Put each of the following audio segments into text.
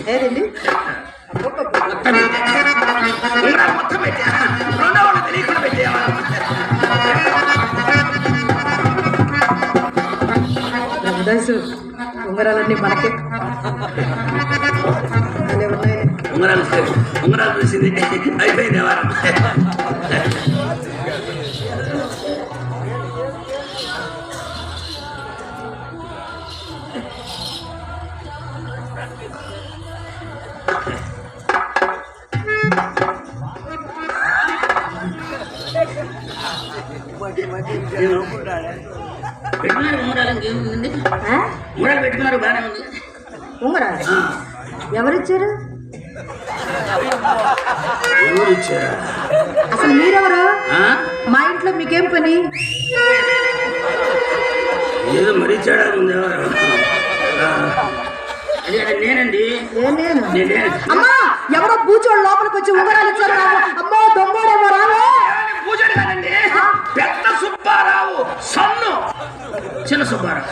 లేదండి మొత్తం పెట్టా రెండో వాళ్ళు తెలియకుండా పెట్టేయాలి ఉంగరాలన్నీ మనకే ఉంగరాలు ఉంగరాలు చూసింది అయిపోయింది వారం పెట్టుకున్నారు ఉంగరాలు ఇంకేముంది ఆ? ఉంగరాలు పెట్టుకున్నారు బాగానే ఉంది ఉంగరాలు ఆ, ఎవరిచ్చారు? అసలు మీరెవరు? మా ఇంట్లో మీకేం పని? ఏదో మరీ తేడా ఉంది ఎవరు ఆ, అదే అదే నేనండి. నేను? అమ్మా ఎవరో బూచోడు లోపలికి వచ్చి ఉంగరాలు ఇచ్చారు. అమ్మో దొంగోడేమో రావే కాదండి పెద్ద సుబ్బారావు సన్ను. చిన్న సుబ్బారావు.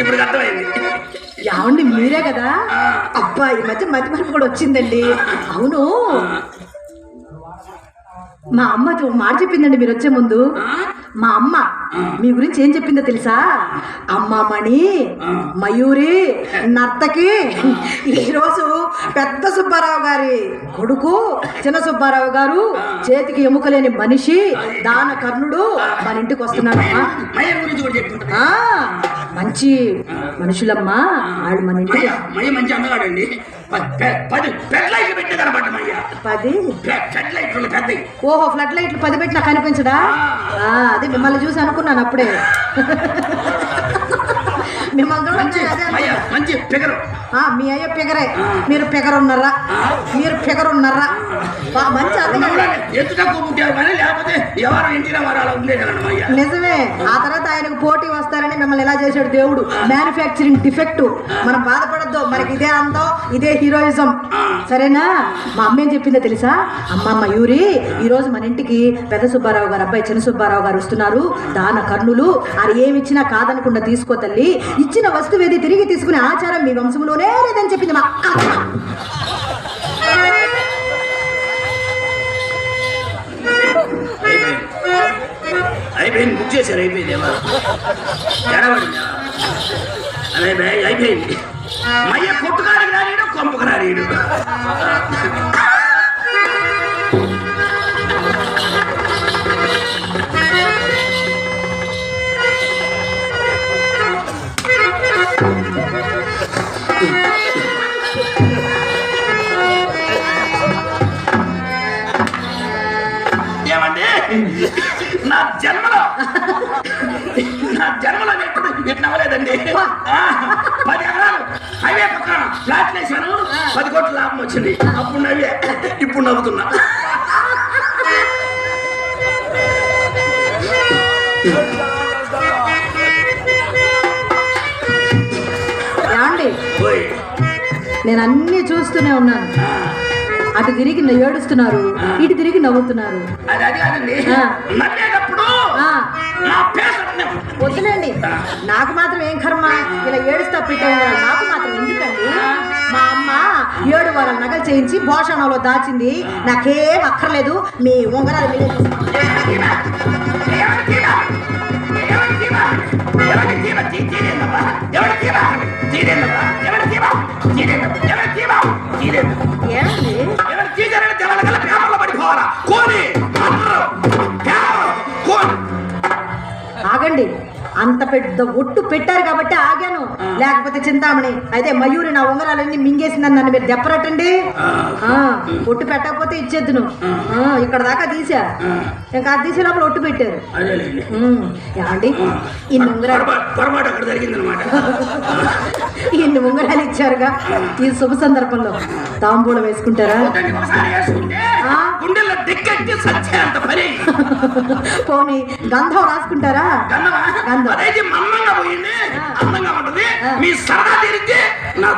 ఇప్పుడు అర్థమైంది. మీరే కదా. అబ్బా ఈ మధ్య మధ్య మరపు కూడా వచ్చిందండి. అవును. మా అమ్మ మాట చెప్పిందండి మీరు వచ్చే ముందు? మా అమ్మ. మీ గురించి ఏం చెప్పిందో తెలుసా? అమ్మ మణి మయూరి నర్తకి ఈరోజు పెద్ద సుబ్బారావు గారి కొడుకు చిన్న సుబ్బారావు గారు చేతికి ఎముకలేని మనిషి దాన కర్ణుడు మన ఇంటికి వస్తున్నాడమ్మా మంచి మనుషులమ్మా. వాళ్ళు మన ఇంటికి మంచి అందగాడండి పది పెద్ద లైట్లు పెట్టి పది? లైట్లు ఓహో ఫ్లడ్ లైట్లు పది పెట్టినా కనిపించడా? ఆ, అదే మిమ్మల్ని చూసి అనుకున్నాను అప్పుడే. మిమ్మల్ని మంచి మీ అయ్య పిగరే మీరు పిగరున్నారా మీరు పిగరున్నారా మంచి నిజమే. ఆ తర్వాత ఆయనకు పోటీ వస్తారని మిమ్మల్ని ఎలా చేశాడు దేవుడు? మ్యానుఫ్యాక్చరింగ్ డిఫెక్ట్ మనం బాధపడద్దు. మనకి ఇదే అందం ఇదే హీరోయిజం సరేనా? మా అమ్మ ఏం చెప్పిందో తెలుసా? అమ్మ మయూరి ఈ రోజు మన ఇంటికి పెద్ద సుబ్బారావు గారు అబ్బాయి చిన్న సుబ్బారావు గారు వస్తున్నారు. దాన కర్ణులు. అది ఏమి ఇచ్చినా కాదనకుండా తీసుకో తల్లి. ఇచ్చిన వస్తువు ఏది తిరిగి తీసుకునే ఆచారం మీ వంశంలోనే లేదని చెప్పింది మా చేశారు అయిపోయింది ఎడబడిందా అదే బే- అయిపోయింది. మయ్య కొట్టుకాడికి రానీడు కొంపకు రానీడు ఏమండి? నా జన్మలో. నా జన్మలో ఎప్పుడు ఆ, పది ఎకరాలు హైవే పక్కన ఫ్లాట్ వేసాను పది కోట్ల లాభం వచ్చింది. అప్పుడు నవ్వే ఇప్పుడు నవ్వుతున్నా. నేను అన్నీ చూస్తూనే ఉన్నాను అటు తిరిగి ఏడుస్తున్నారు ఇటు తిరిగి నవ్వుతున్నారు. నా పేరు. వద్దులేండి నాకు మాత్రం ఏం కర్మ ఇలా ఏడుస్తా నాకు మాత్రం ఎందుకండి మా అమ్మ ఏడు వారాల నగలు చేయించి భోషణంలో దాచింది నాకేం అక్కర్లేదు మీ ఉంగరాలు మీరే తీసుకోండి. అంత పెద్ద ఒట్టు పెట్టారు కాబట్టి ఆగాను. లేకపోతే చింతామణి అయితే మయూరి నా ఉంగరాలన్నీ మింగేసిందని నన్ను మీరు దెప్పరట్టండి ఆ, ఒట్టు పెట్టకపోతే ఇచ్చేద్దును. ఇక్కడ దాకా తీసా. ఇంకా అది తీసే లోపల ఒట్టు పెట్టారు. ఏమండి? ఇన్ని ఉంగరాలు పొరపాటు పొరపాటు అక్కడ జరిగిందనమాట ఇన్ని ఉంగరాలు ఇచ్చారుగా? ఈ శుభ సందర్భంలో తాంబూలం వేసుకుంటారా? పని. గంధం రాసుకుంటారా? గంధం. మీ సరదా నా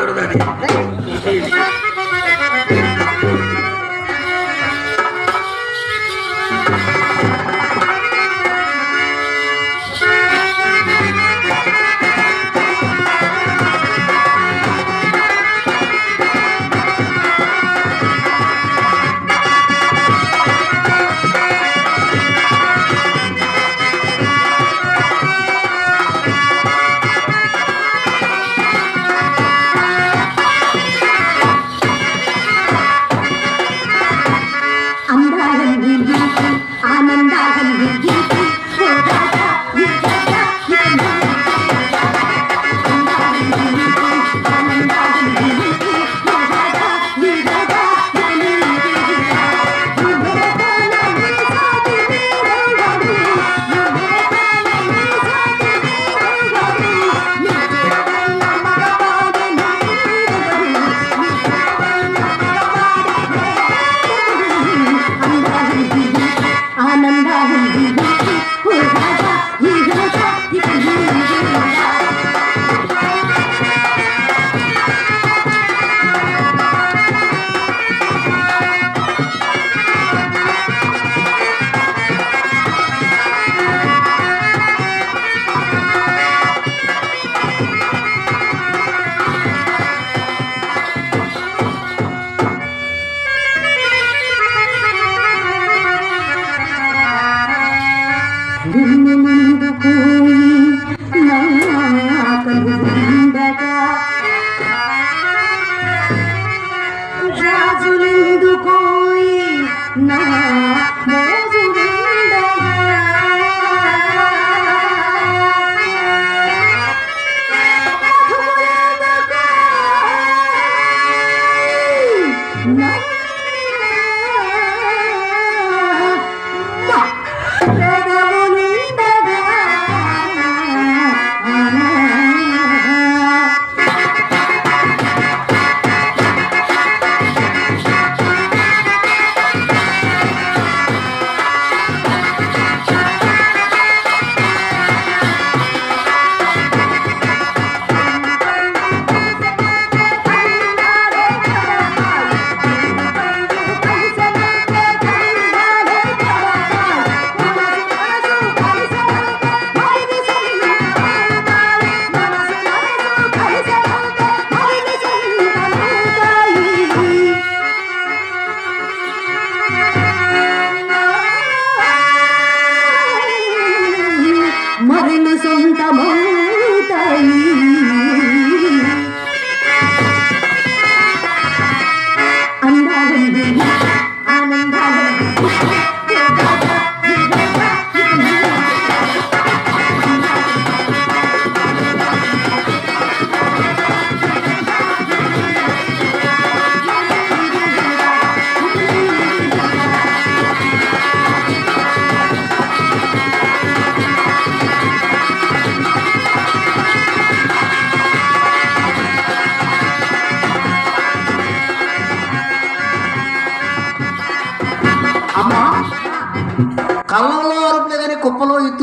आनंद आनंद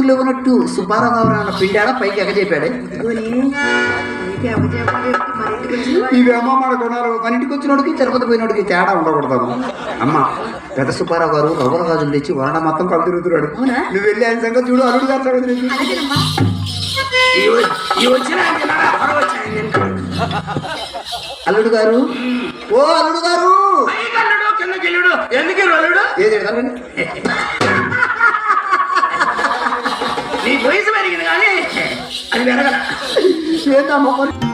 ఎత్తులు ఇవ్వనట్టు సుబ్బారావు గారు అన్న పిండాడా? పైకి ఎగజేపాడే? వాడు- ఇవేమో మన కొనాలి మన ఇంటికి వచ్చినోడికి తిరుపతి పోయినోడికి తేడా ఉండకూడదు అమ్మ పెద్ద సుబ్బారావు గారు రవ్వల గాజులు తెచ్చి వరణ మొత్తం కలు తిరుగుతున్నాడు అవునా? నువ్వు వెళ్ళి ఆయన సంగతి చూడు అల్లుడు గారు సంగతి. అల్లుడు గారు? ఓ అల్లుడు గారు. ఎందుకు అల్లుడు? ఏది Ahí verga. Suelta, amor.